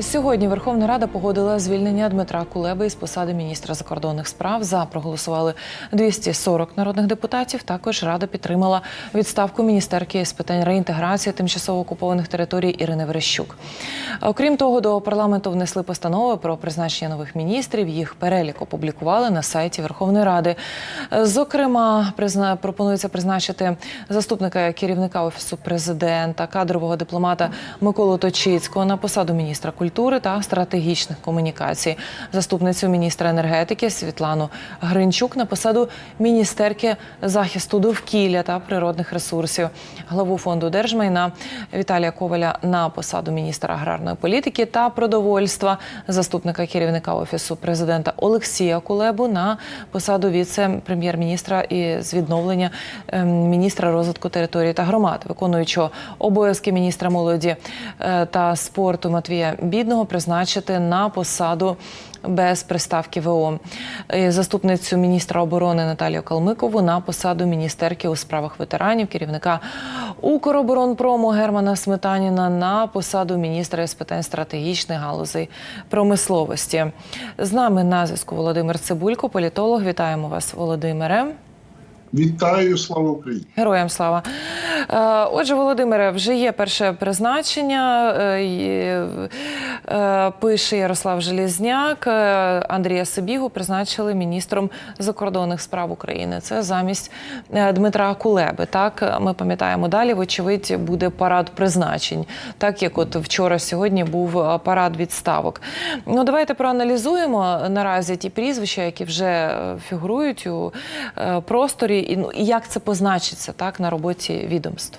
Сьогодні Верховна Рада погодила звільнення Дмитра Кулеби із посади міністра закордонних справ. За проголосували 240 народних депутатів. Також рада підтримала відставку міністерки з питань реінтеграції тимчасово окупованих територій Ірини Верещук. Окрім того, до парламенту внесли постанови про призначення нових міністрів. Їх перелік опублікували на сайті Верховної Ради. Зокрема, призна... пропонується призначити заступника керівника офісу президента, кадрового дипломата Миколу Точицького на посаду міністра культури та стратегічних комунікацій, заступницю міністра енергетики Світлану Гринчук на посаду міністерки захисту довкілля та природних ресурсів, главу фонду держмайна Віталія Коваля на посаду міністра аграрної політики та продовольства, заступника керівника офісу президента Олексія Кулебу на посаду віце-прем'єр-міністра і з відновлення ем, міністра розвитку території та громад, виконуючого обов'язки міністра молоді е, та спорту Матвія Бідного призначити на посаду без приставки ВО. Заступницю міністра оборони Наталію Калмикову на посаду міністерки у справах ветеранів, керівника Укроборонпрому Германа Сметаніна на посаду міністра з питань стратегічних галузей промисловості. З нами на зв'язку Володимир Цибулько, політолог. Вітаємо вас, Володимире. Вітаю, слава Україні! Героям слава. Е, Отже, Володимире, вже є перше призначення. Е, е, Пише Ярослав Желізняк. Андрія Собігу призначили міністром закордонних справ України. Це замість Дмитра Кулеби. Так, ми пам'ятаємо далі. Вочевидь, буде парад призначень, так як от вчора сьогодні був парад відставок. Ну, давайте проаналізуємо наразі ті прізвища, які вже фігурують у просторі, ну і як це позначиться так на роботі відомств.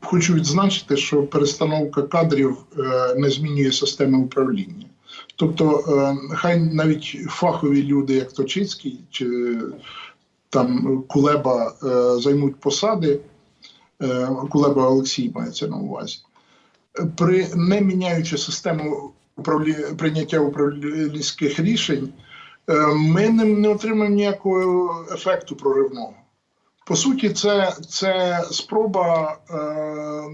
Хочу відзначити, що перестановка кадрів е, не змінює системи управління. Тобто, е, хай навіть фахові люди, як Точицький чи там Кулеба, е, займуть посади, е, Кулеба Олексій мається на увазі, при не міняючи систему прийняття управлінських рішень, е, ми не, не отримаємо ніякого ефекту проривного. По суті, це, це спроба е,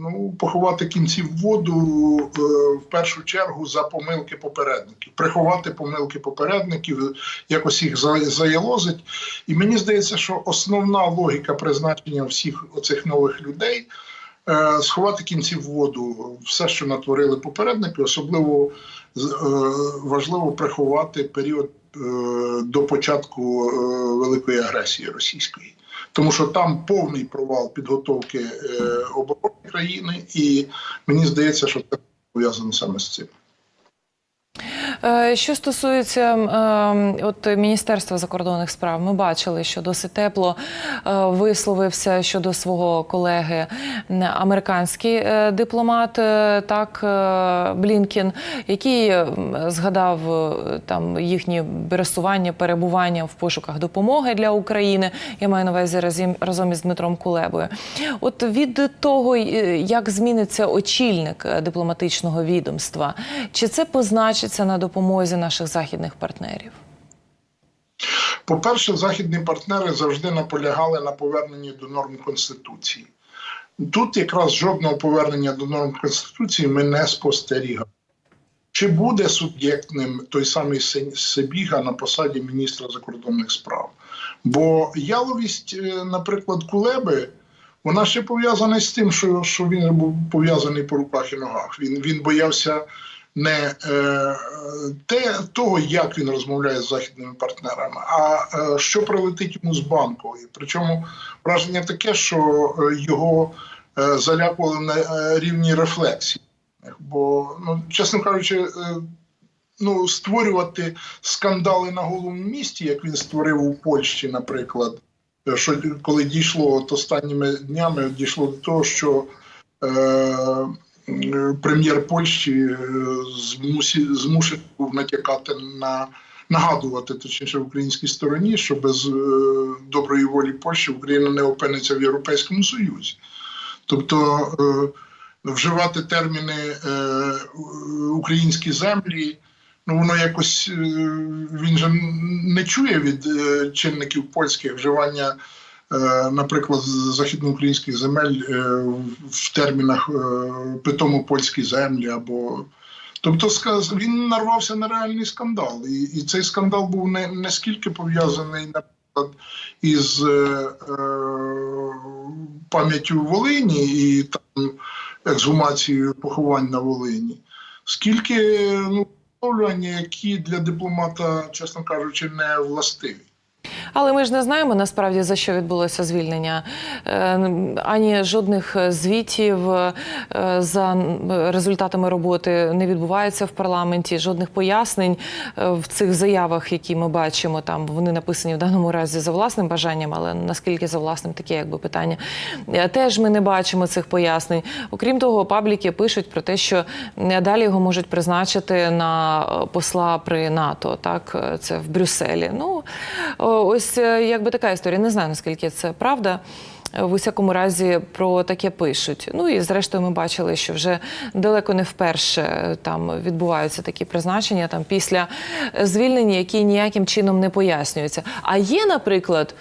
ну, поховати кінці в воду е, в першу чергу за помилки попередників, приховати помилки попередників, якось їх за- заялозить. І мені здається, що основна логіка призначення всіх оцих нових людей е, сховати кінці в воду, все, що натворили попередники, особливо е, важливо приховати період е, до початку е, великої агресії російської тому що там повний провал підготовки е, оборони країни, і мені здається, що це пов'язано саме з цим. Е, Що стосується е, от Міністерства закордонних справ, ми бачили, що досить тепло е, висловився щодо свого колеги американський е, дипломат, так Блінкін, який згадав там їхні пересування, перебування в пошуках допомоги для України. Я маю на увазі разом, із Дмитром Кулебою. От від того, як зміниться очільник дипломатичного відомства, чи це позначиться на допомозі наших західних партнерів? По-перше, західні партнери завжди наполягали на поверненні до норм Конституції. Тут якраз жодного повернення до норм Конституції ми не спостерігаємо. Чи буде суб'єктним той самий Себіга на посаді міністра закордонних справ? Бо яловість, е, наприклад, Кулеби, вона ще пов'язана з тим, що, що він був пов'язаний по руках і ногах. Він, він боявся не е, те, того, як він розмовляє з західними партнерами, а е, що прилетить йому з банкової. Причому враження таке, що е, його залякували на рівні рефлексії. Бо, ну, чесно кажучи, ну, створювати скандали на голому місті, як він створив у Польщі, наприклад, що коли дійшло от останніми днями, дійшло до того, що е, прем'єр Польщі е, змусі, був натякати на нагадувати точніше в українській стороні, що без е, доброї волі Польщі Україна не опиниться в Європейському Союзі. Тобто е, вживати терміни е, українські землі. Ну, воно якось е, він же не чує від е, чинників польських вживання, е, наприклад, західноукраїнських земель е, в термінах е, питомо польські землі або Тобто, він нарвався на реальний скандал. І, і цей скандал був не, не скільки пов'язаний, наприклад, із е, е, пам'яттю Волині і там ексгумацією поховань на Волині, скільки ну, які для дипломата, чесно кажучи, не властиві. Але ми ж не знаємо насправді за що відбулося звільнення. Е, Ані жодних звітів е, за результатами роботи не відбувається в парламенті, жодних пояснень е, в цих заявах, які ми бачимо. Там вони написані в даному разі за власним бажанням, але наскільки за власним таке якби питання. Е, Теж ми не бачимо цих пояснень. Окрім того, пабліки пишуть про те, що е, далі його можуть призначити на е, посла при НАТО. Так, е, це в Брюсселі. Ну о, ось е, якби така історія. Не знаю наскільки це правда. Е, В усякому разі про таке пишуть. Ну і зрештою, ми бачили, що вже далеко не вперше е, там відбуваються такі призначення там після е, звільнення, які ніяким чином не пояснюються. А є, наприклад.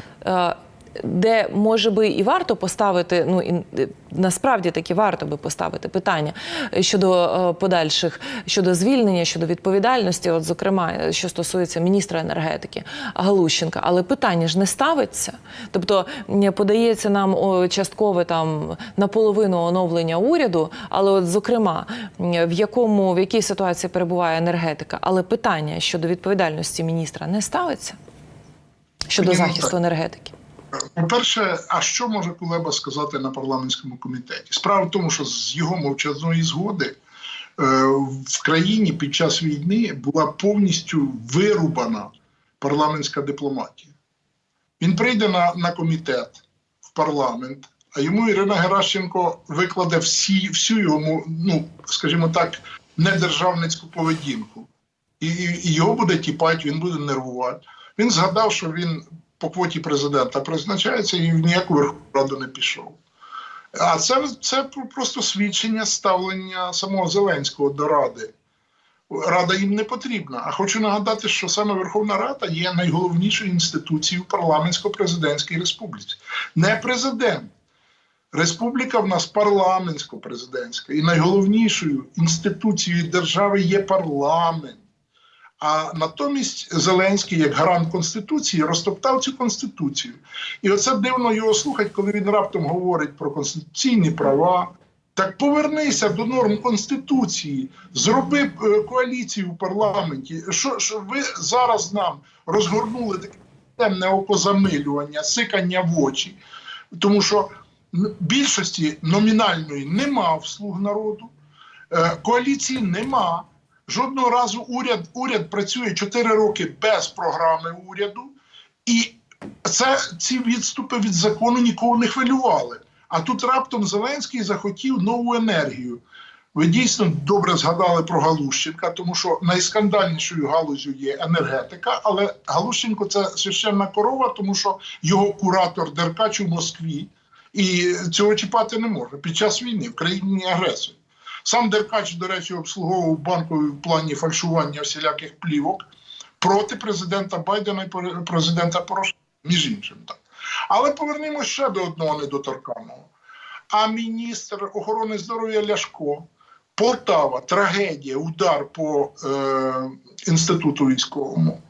Е, де може би і варто поставити, ну і е, насправді таки варто би поставити питання щодо е, подальших, щодо звільнення, щодо відповідальності, от зокрема, е, що стосується міністра енергетики Галущенка. Але питання ж не ставиться. Тобто подається нам часткове там наполовину оновлення уряду, але от зокрема, в якому в якій ситуації перебуває енергетика, але питання щодо відповідальності міністра не ставиться щодо захисту енергетики. По-перше, а що може Кулеба сказати на парламентському комітеті? Справа в тому, що з його мовчазної згоди е, в країні під час війни була повністю вирубана парламентська дипломатія. Він прийде на, на комітет в парламент, а йому Ірина Геращенко викладе всі, всю йому, ну скажімо так, недержавницьку поведінку. І, і, його буде тіпати, він буде нервувати. Він згадав, що він по квоті президента призначається і в ніяку Верховну Раду не пішов. А це, це просто свідчення ставлення самого Зеленського до Ради. Рада їм не потрібна. А хочу нагадати, що саме Верховна Рада є найголовнішою інституцією парламентсько-президентській республіці. Не президент. Республіка в нас парламентсько-президентська. І найголовнішою інституцією держави є парламент. А натомість Зеленський, як гарант Конституції, розтоптав цю конституцію. І оце дивно його слухати, коли він раптом говорить про конституційні права. Так повернися до норм Конституції, зроби е, коаліцію в парламенті. Що, що ви зараз нам розгорнули таке темне окозамилювання, сикання в очі, тому що більшості номінальної нема в слуг народу, е, коаліції нема. Жодного разу уряд, уряд працює 4 роки без програми уряду, і це ці відступи від закону нікого не хвилювали. А тут раптом Зеленський захотів нову енергію. Ви дійсно добре згадали про Галущенка, тому що найскандальнішою галузю є енергетика, але Галущенко це священна корова, тому що його куратор Деркач у Москві, і цього чіпати не може під час війни в країні агресорі. Сам Деркач, до речі, обслуговував банкові в плані фальшування всіляких плівок проти президента Байдена і президента Порошенка, між іншим. Так. Але повернемося ще до одного недоторканого. А міністр охорони здоров'я Ляшко, Полтава, трагедія, удар по е, інституту військовому.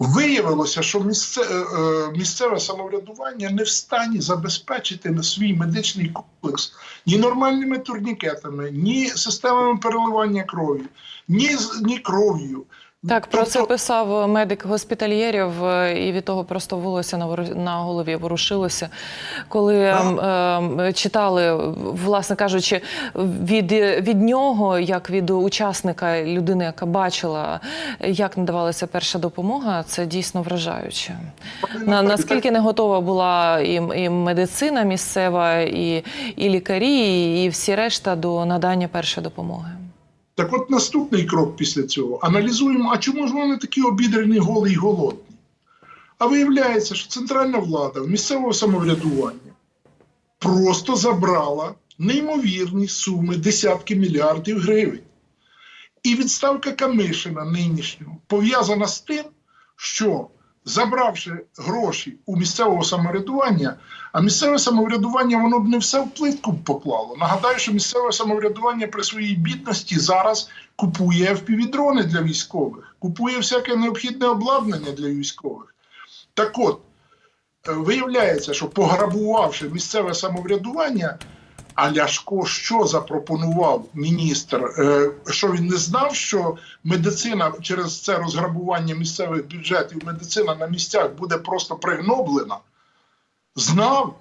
Виявилося, що місце, е, е, місцеве самоврядування не в стані забезпечити свій медичний комплекс ні нормальними турнікетами, ні системами переливання крові, ні, ні кров'ю. Так, про це Тобто- писав медик госпітальєрів, е, і від того просто волосся на голові ворушилося. Коли ем, читали, власне кажучи, від, від нього, як від учасника, людини, яка бачила, як надавалася перша допомога, це дійсно вражаюче. На, наскільки не готова була і, і медицина місцева, і, і лікарі, і всі решта до надання першої допомоги. Так от наступний крок після цього. Аналізуємо, а чому ж вони такі обідрені, голі й голодні? А виявляється, що центральна влада місцевого самоврядування просто забрала неймовірні суми десятки мільярдів гривень. І відставка Камишина нинішнього пов'язана з тим, що забравши гроші у місцевого самоврядування, а місцеве самоврядування воно б не все в плитку поклало. Нагадаю, що місцеве самоврядування при своїй бідності зараз купує впівдрони для військових, купує всяке необхідне обладнання для військових. Так от, е, виявляється, що пограбувавши місцеве самоврядування, а Ляшко що запропонував міністр? Е, Що він не знав, що медицина через це розграбування місцевих бюджетів, медицина на місцях буде просто пригноблена? Знав.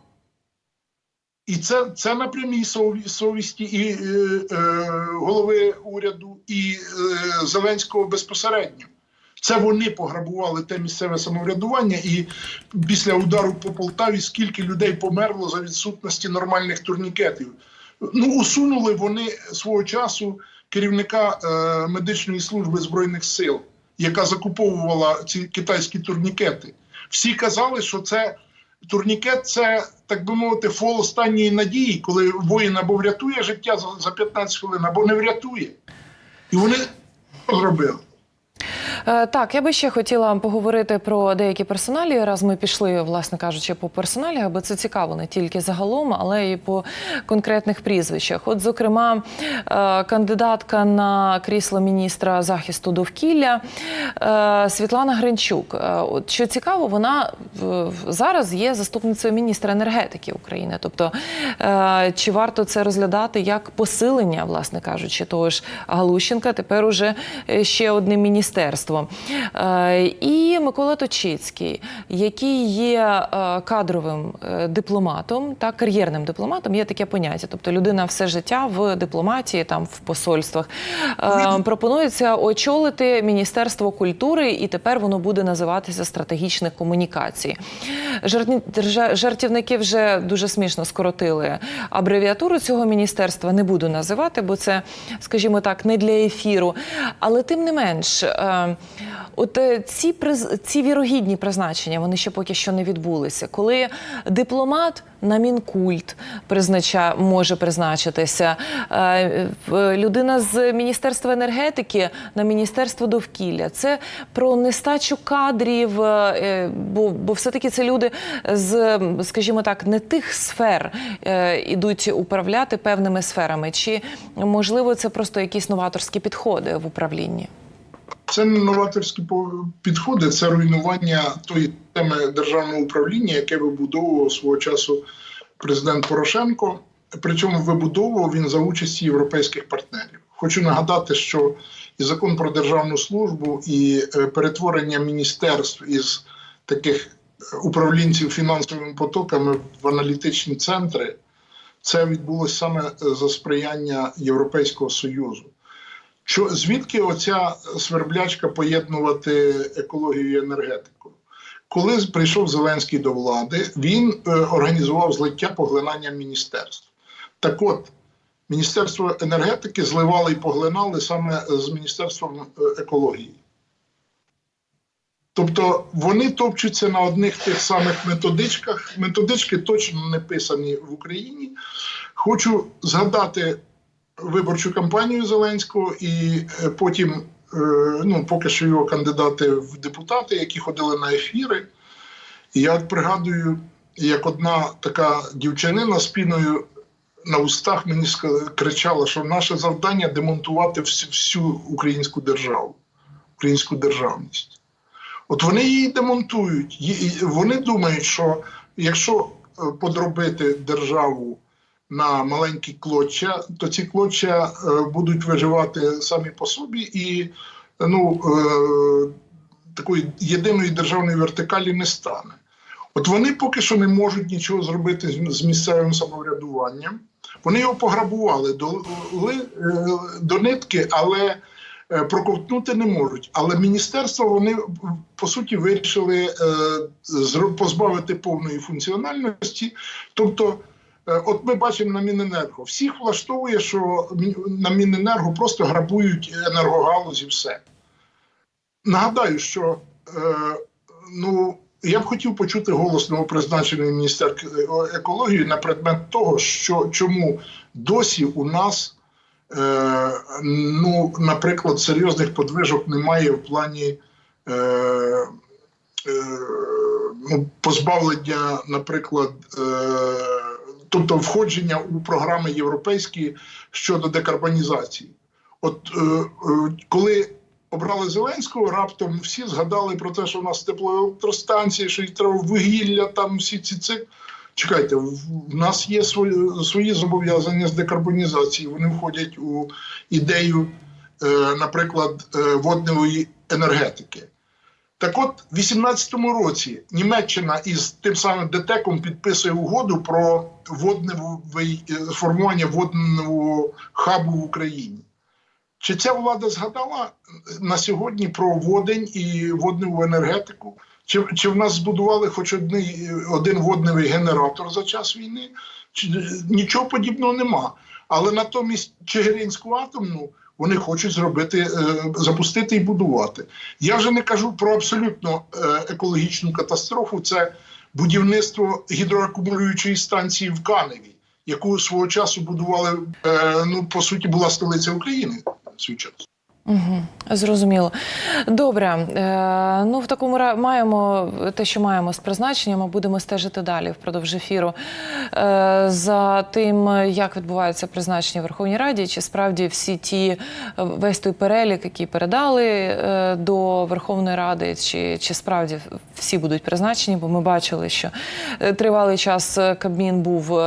І це, це на прямій совісті і е, е, голови уряду, і е, Зеленського безпосередньо. Це вони пограбували те місцеве самоврядування, і після удару по Полтаві скільки людей померло за відсутності нормальних турнікетів. Ну, усунули вони свого часу керівника е, медичної служби збройних сил, яка закуповувала ці китайські турнікети. Всі казали, що це турнікет це, так би мовити, фол останньої надії, коли воїн або врятує життя за, за 15 хвилин, або не врятує. І вони зробили. Е, Так, я би ще хотіла поговорити про деякі персоналі. Раз ми пішли, власне кажучи, по персоналі, бо це цікаво не тільки загалом, але й по конкретних прізвищах. От, зокрема, е, кандидатка на крісло міністра захисту довкілля е, Світлана Гринчук. От що цікаво, вона зараз є заступницею міністра енергетики України. Тобто, чи варто це розглядати як посилення, власне кажучи, того ж Галущенка, тепер уже ще одне міністерство. Е, І Микола Точицький, який є е, кадровим е, дипломатом та кар'єрним дипломатом, є таке поняття. Тобто людина все життя в дипломатії, там в посольствах. Пропонується очолити Міністерство культури, і тепер воно буде називатися стратегічних комунікацій. Жартівники вже дуже смішно скоротили абревіатуру цього міністерства. Не буду називати, бо це, скажімо так, не для ефіру. Але тим не менш, от е, ці ці вірогідні призначення, вони ще поки що не відбулися. Коли дипломат на мінкульт признача може призначитися, е, людина з міністерства енергетики на міністерство довкілля. Це про нестачу кадрів, е, бо, бо все-таки це люди з, скажімо так, не тих сфер е, ідуть управляти певними сферами. Чи можливо це просто якісь новаторські підходи в управлінні? Це не новаторські підходи, це руйнування тої теми державного управління, яке вибудовував свого часу президент Порошенко. Причому вибудовував він за участі європейських партнерів. Хочу нагадати, що і закон про державну службу, і е, перетворення міністерств із таких е, управлінців фінансовими потоками в аналітичні центри, це відбулося саме е, за сприяння Європейського Союзу. Що звідки оця сверблячка поєднувати екологію і енергетику? Коли прийшов Зеленський до влади, він е, організував злиття поглинання міністерств. Так от, Міністерство енергетики зливали і поглинали саме з Міністерством е, екології. Тобто вони топчуться на одних тих самих методичках. Методички точно не писані в Україні. Хочу згадати виборчу кампанію Зеленського, і е, потім, е, ну, поки що його кандидати в депутати, які ходили на ефіри. Я пригадую, як одна така дівчинина з піною на устах мені кричала, що наше завдання демонтувати всю, всю українську державу, українську державність. От вони її демонтують. Вони думають, що якщо е, подробити державу на маленькі клоччя, то ці клоччя е, будуть виживати самі по собі, і ну, е, такої єдиної державної вертикалі не стане. От вони поки що не можуть нічого зробити з- місцевим самоврядуванням. Вони його пограбували е, до нитки, але проковтнути не можуть. Але міністерство вони по суті вирішили позбавити повної функціональності. Тобто, от ми бачимо на Міненерго. Всіх влаштовує, що на Міненерго просто грабують енергогалузі все. Нагадаю, що е, ну. Я б хотів почути голос новопризначеної міністерки екології на предмет того, що чому досі у нас, е, ну, наприклад, серйозних подвижок немає в плані е, е, ну, позбавлення, наприклад, е, тобто входження у програми європейські щодо декарбонізації. От е, е, коли обрали Зеленського, раптом всі згадали про те, що в нас теплоелектростанції, що треба вугілля, там всі ці ці. Чекайте, в нас є свої, свої зобов'язання з декарбонізації. Вони входять у ідею, е, наприклад, водної енергетики. Так от, в 18-му році Німеччина із тим самим ДТЕКом підписує угоду про водневий, е, формування водного хабу в Україні. Чи ця влада згадала на сьогодні про водень і водневу енергетику? Чи, чи в нас збудували хоч одний, один водневий генератор за час війни? Чи, нічого подібного нема. Але натомість Чигиринську атомну вони хочуть зробити, е, запустити і будувати. Я вже не кажу про абсолютно е, екологічну катастрофу. Це будівництво гідроакумулюючої станції в Каневі, яку свого часу будували. Е, ну по суті, була столиця України свій час. Угу, зрозуміло. Добре. Е, ну, в такому маємо те, що маємо з призначенням, будемо стежити далі впродовж ефіру е, за тим, як відбуваються призначення в Верховній Раді, чи справді всі ті е, весь той перелік, який передали е, до Верховної Ради, чи, чи справді всі будуть призначені, бо ми бачили, що е, тривалий час е, Кабмін був.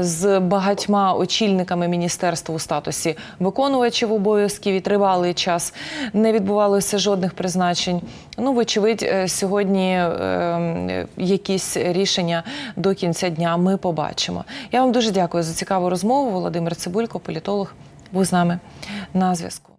З багатьма очільниками міністерства у статусі виконувачів обов'язків і тривалий час не відбувалося жодних призначень. Ну, вочевидь, е, сьогодні е, якісь рішення до кінця дня ми побачимо. Я вам дуже дякую за цікаву розмову. Володимир Цибулько, політолог, був з нами на зв'язку.